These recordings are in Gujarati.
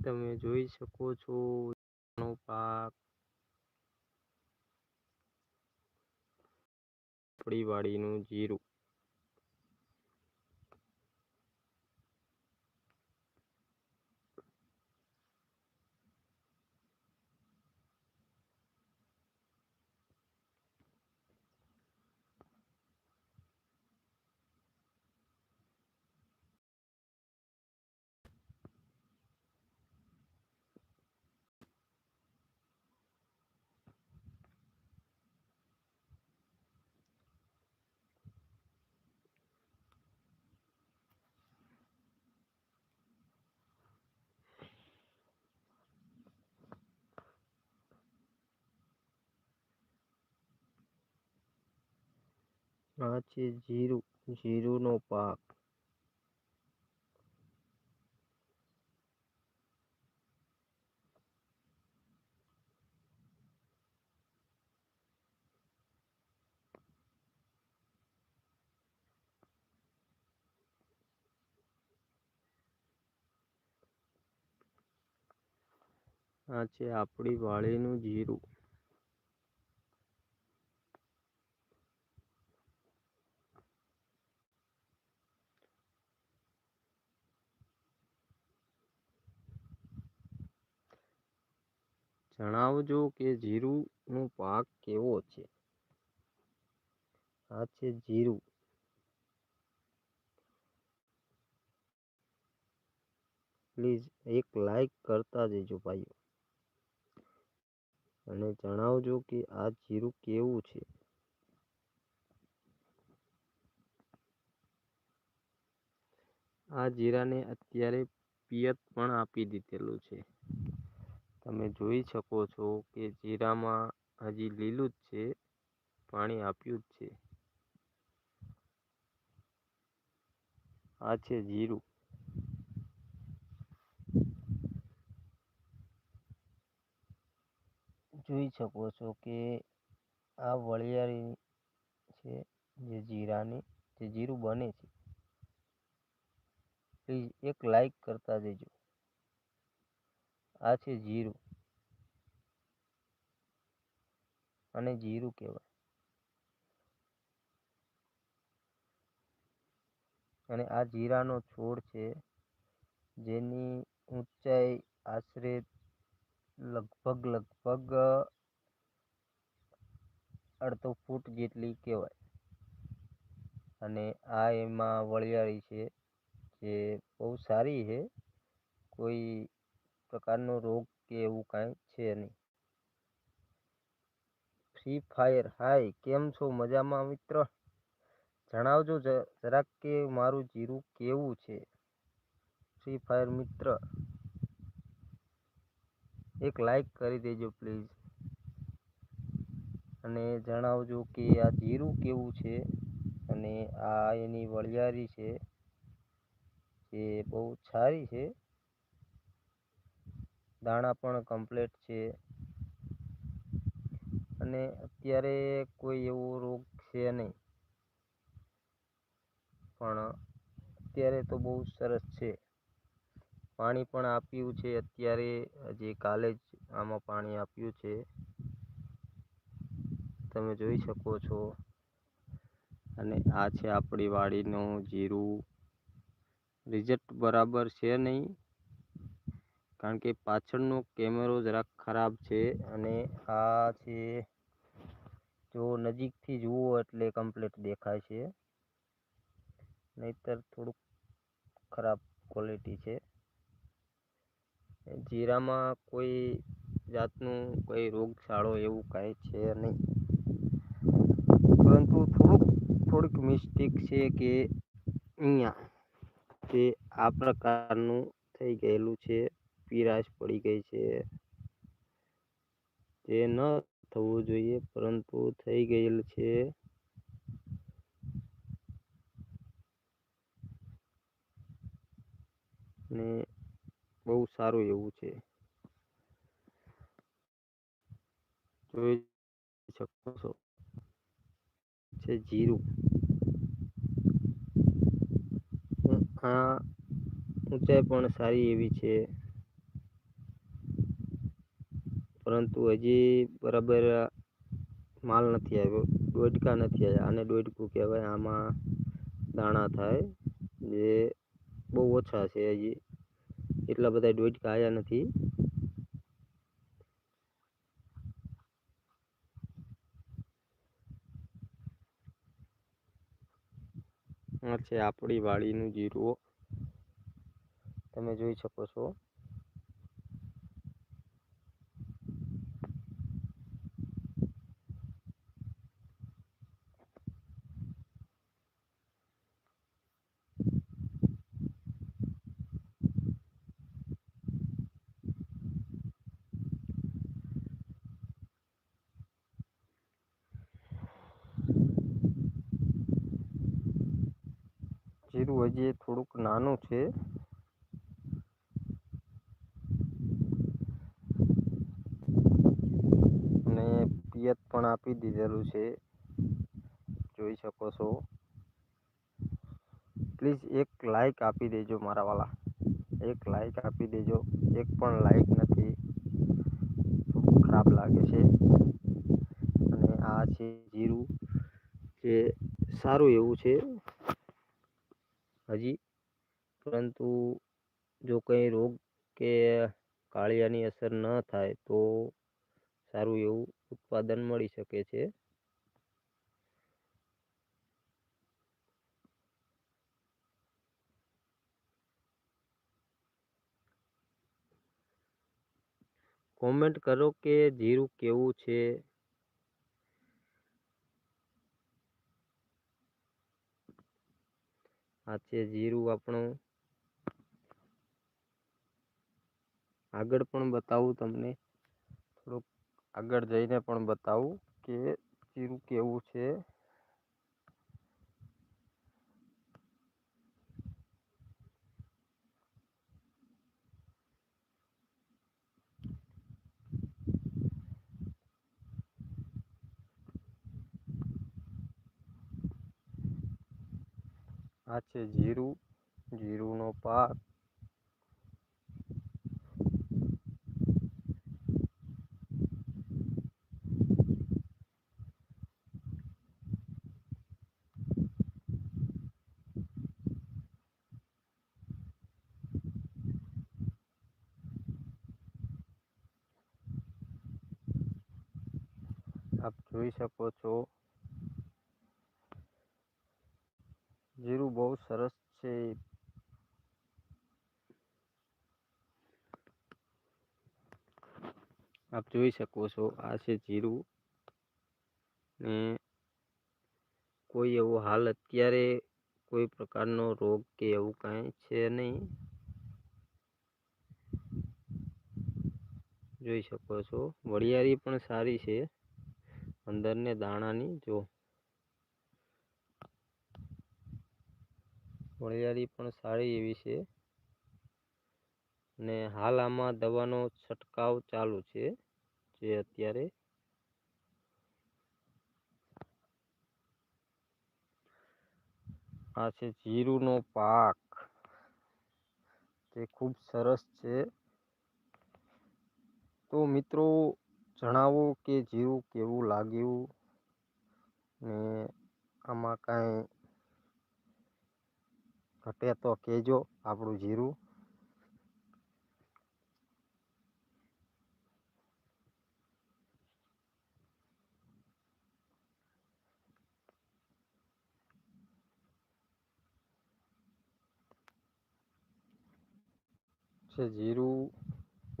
તમે જોઈ શકો છો પાક. આપણી વાડીનું જીરું. આ છે જીરું જીરુંનો પાક. આ છે આપણી વાડીનું જીરું. જણાવજો કે જીરુંનો પાક કેવો છે? આ છે જીરું. પ્લીઝ એક લાઈક કરતા જજો ભાઈઓ. અને જણાવજો કે આ જીરું કેવું છે? આ જીરાને અત્યારે પિયત પણ આપી દીધેલું છે. તમે જોઈ શકો છો કે જીરામાં હજી લીલું જ છે, પાણી આપ્યું જ છે. આ છે જીરું. જોઈ શકો છો કે આ વળિયાળી છે જે જીરાની, જે જીરું બને છે. પ્લીઝ એક લાઈક કરતા જજો. આ છે જીરું. અને જીરું કહેવાય. અને આ જીરાનો છોડ છે, જેની ઊંચાઈ આશરે લગભગ લગભગ અડધો ફૂટ જેટલી કહેવાય. અને આ એમાં વળિયાળી છે, જે બહુ સારી છે. કોઈ પ્રકારનો રોગ કે એવું કાંઈ છે નહીં. ફ્રી ફાયર હાય કેમ છો? મજામાં મિત્ર? જણાવજો જરાક કે મારું જીરું કેવું છે? ફ્રી ફાયર મિત્ર. એક લાઈક કરી દેજો પ્લીઝ અને જણાવજો કે આ જીરું કેવું છે? અને આ એની વળિયારી છે? જે બહુ સારી છે. દાણા પણ કમ્પ્લેટ છે. અને અત્યારે કોઈ એવો રોગ છે નહીં. પણ અત્યારે તો બહુ સરસ છે. પાણી પણ આપ્યું છે અત્યારે. હજી કાલે જ આમાં પાણી આપ્યું છે. તમે જોઈ શકો છો. અને આ છે આપણી વાડીનું જીરું. રિઝલ્ટ બરાબર છે નહીં? કારણ કે પાછળનો કેમેરો જરાક ખરાબ છે અને આ છે જો નજીકથી જુઓ એટલે કમ્પ્લીટ દેખાય છે. નહીતર થોડુંક ખરાબ ક્વોલિટી છે. જીરામાં કોઈ જાતનું કોઈ રોગચાળો એવું કાંઈ છે નહીં. પરંતુ થોડુંક, થોડીક મિસ્ટેક છે કે અહીંયા તે આ પ્રકારનું થઈ ગયેલું છે. પીરાશ પડી ગઈ છે. તે ન થવું જોઈએ, પરંતુ થઈ ગયેલ છે. ને બહુ સારું એવું છે. જોઈ શકો છો. છે જીરું. આ ઊંચાઈ પણ સારી એવી છે. પરંતુ હજી બરાબર માલ નથી આવ્યો. દોડકા નથી આવ્યા. આને દોડકું કહેવાય. આમાં દાણા થાય. જે બહુ ઓછા છે હજી. એટલા બધા દોડકા આવ્યા નથી. આ છે આપણી વાડીનું જીરું. તમે જોઈ શકો છો. જીરું હજી થોડુંક નાનું છે. અને પિયત પણ આપી દીધેલું છે. જોઈ શકો છો. પ્લીઝ એક લાઈક આપી દેજો મારા વાલા. એક લાઈક આપી દેજો. એક પણ લાઈક નથી. ખરાબ લાગે છે. અને આ છે જીરું. જે સારું એવું છે. હજી. પરંતુ જો કંઈ રોગ કે કાળિયાની અસર ન થાય, તો સારું એવું ઉત્પાદન મળી શકે છે. કોમેન્ટ કરો કે જીરું કેવું છે? આ છે જીરું આપણું. આગળ પણ બતાવું તમને. થોડુંક આગળ જઈને પણ બતાવું કે જીરું કેવું છે. આ છે જીરું. જીરુંનો પાક. આપ જોઈ શકો છો જીરું બહુ સરસ છે. આપ જોઈ શકો છો, આ છે જીરું. ને કોઈ એવો હાલ અત્યારે કોઈ પ્રકારનો રોગ કે એવું કાંઈ છે નહીં. જોઈ શકો છો, વરિયાળી પણ સારી છે. અંદરને દાણાની, જો વરિયાળી પણ સારી એવી છે. ને હાલ આમાં દવાનો છંટકાવ ચાલુ છે, જે અત્યારે આ છે જીરુનો પાક. તે ખૂબ સરસ છે. તો મિત્રો, જણાવો કે જીરું કેવું લાગ્યું? ને આમાં કાંઈ ઘટે તો કહેજો આપણું જીરું. છે જીરું,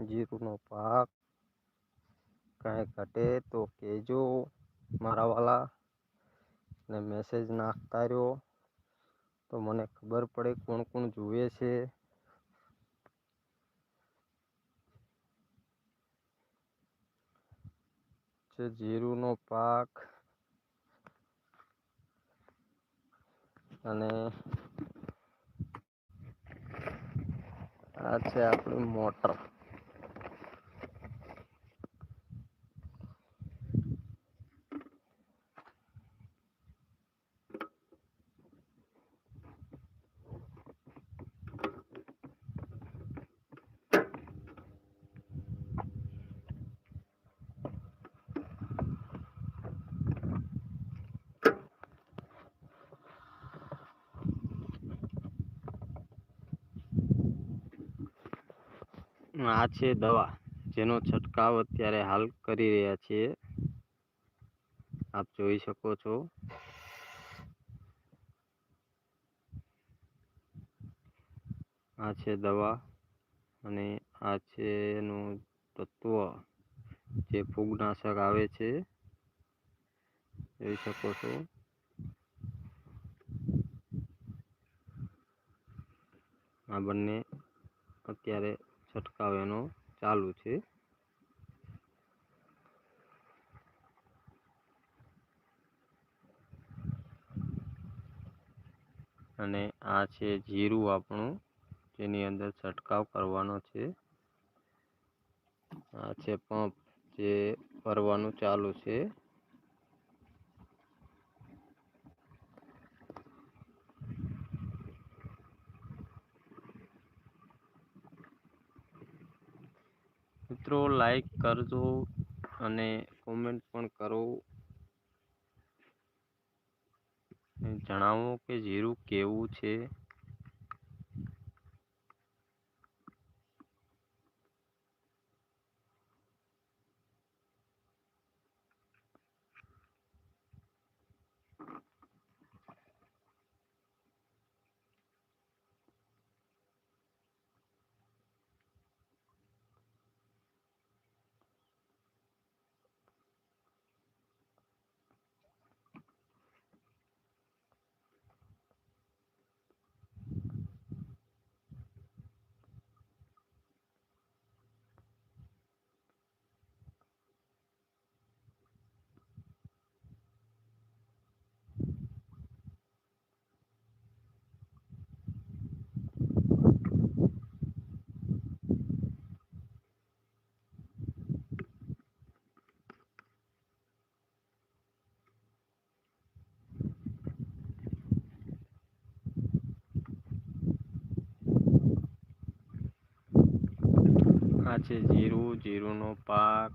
જીરુંનો પાક. કાંઈ ઘટે તો કહેજો મારા વાલા ને મેસેજ નાખતા રહ્યો. તો મને ખબર પડે કોણ કોણ જુએ છે છે જીરુંનો પાક અને આ છે આપણી મોટર આ છે દવા, જેનો છંટકાવ અત્યારે હાલ કરી રહ્યા છીએ. આપ જોઈ શકો છો. આ છે દવા અને આ છે એનું તત્વ જે ફૂગનાશક આવે છે. જોઈ શકો છો. આ બંને અત્યારે છંટકાવ એનો ચાલુ છે. અને આ છે જીરું આપણું, જેની અંદર છંટકાવ કરવાનો છે. આ છે પંપ જે ભરવાનું ચાલુ છે. મિત્રો લાઈક કરજો અને કોમેન્ટ પણ કરો. જણાવો કે જીરું કેવું છે? આ છે જીરું, જીરુંનો પાક.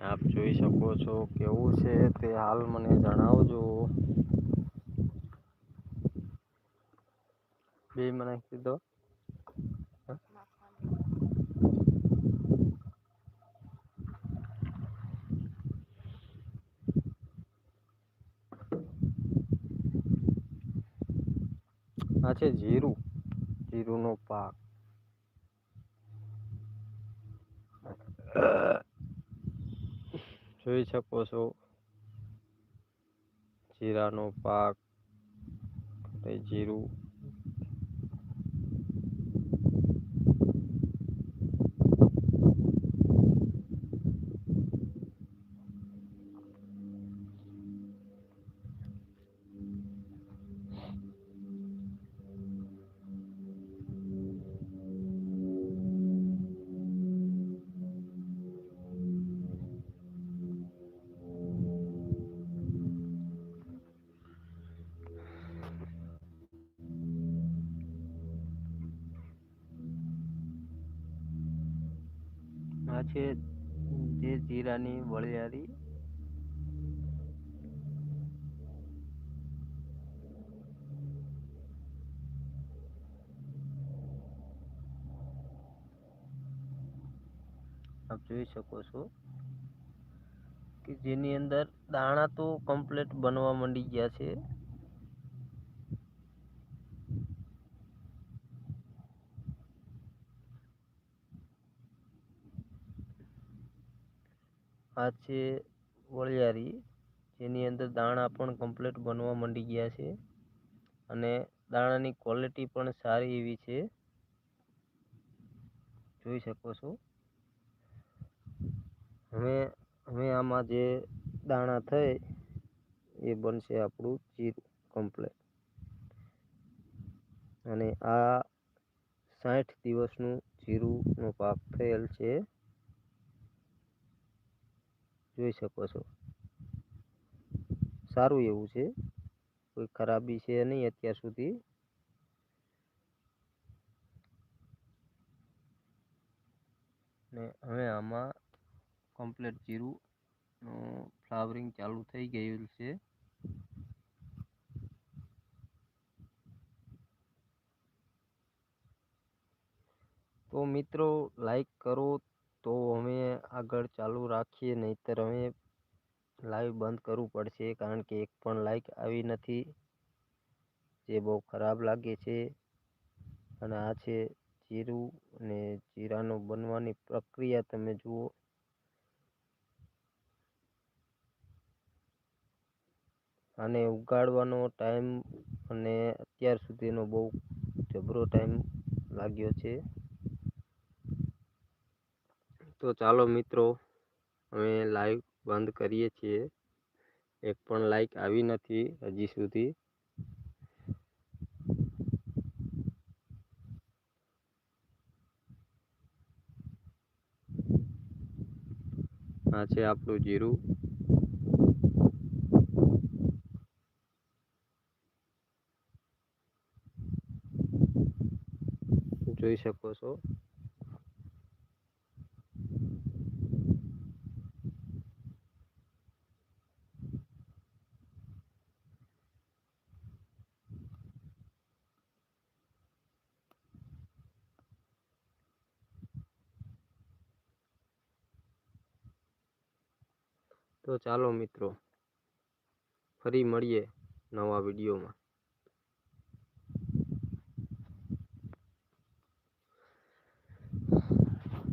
આપ જોઈ શકો છો કેવું છે તે હાલ મને જણાવજો. બે મને કીધો આ છે જીરું, જીરુંનો પાક. જોઈ શકો છો. જીરાનો પાક જીરું. છે જે જીરાની વળિયારી. આપ જોઈ શકો છો કે જેની અંદર દાણા તો કમ્પ્લીટ બનવા માંડી ગયા છે. આ છે વળિયારી, જેની અંદર દાણા પણ કમ્પ્લીટ બનવા માંડી ગયા છે. અને દાણાની ક્વોલિટી પણ સારી એવી છે. જોઈ શકો છો. હવે હવે આમાં જે દાણા થઈ, એ બનશે આપણું જીરું કમ્પ્લેટ અને આ સાઠ દિવસનું જીરુંનો પાક થયેલ છે. જોઈ શકો છો. સારું એવું છે. કોઈ ખરાબી છે નહીં અત્યાર સુધી. ને હવે આમાં કમ્પ્લેટ જીરું ફ્લાવરિંગ ચાલુ થઈ ગયું છે. તો મિત્રો લાઈક કરો તો અમે આગળ ચાલુ રાખીએ, નહીંતર અમે લાઈવ બંધ કરવું પડશે, કારણ કે એક પણ લાઈક આવી નથી, જે બહુ ખરાબ લાગે છે. અને આ છે જીરું અને જીરાનો બનવાની પ્રક્રિયા, તમે જુઓ. આને ઉગાડવાનો ટાઈમ અને અત્યાર સુધીનો બહુ જબરો ટાઈમ લાગ્યો છે. તો ચાલો મિત્રો, અમે લાઈવ બંધ કરીએ છીએ. એક પણ લાઈક આવી નથી હજી સુધી. આ છે આપણું જીરું. જોઈ શકો છો. તો ચાલો મિત્રો ફરી મળીએ નવા વિડીયોમાં.